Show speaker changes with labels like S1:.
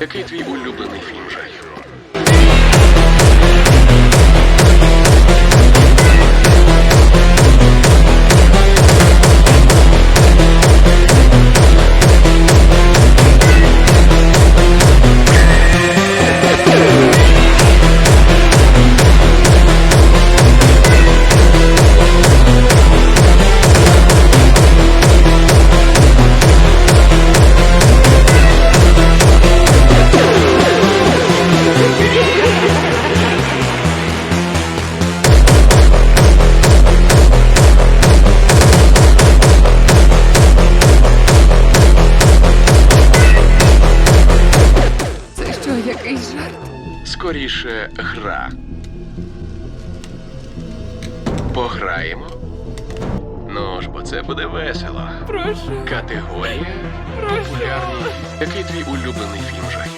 S1: Який твій улюблений фільм Скоріше гра. Пограємо? Ну ж, бо це буде весело.
S2: Прошу,
S1: Категорія
S2: прошу.
S1: популярні. Який твій улюблений фільм жахів?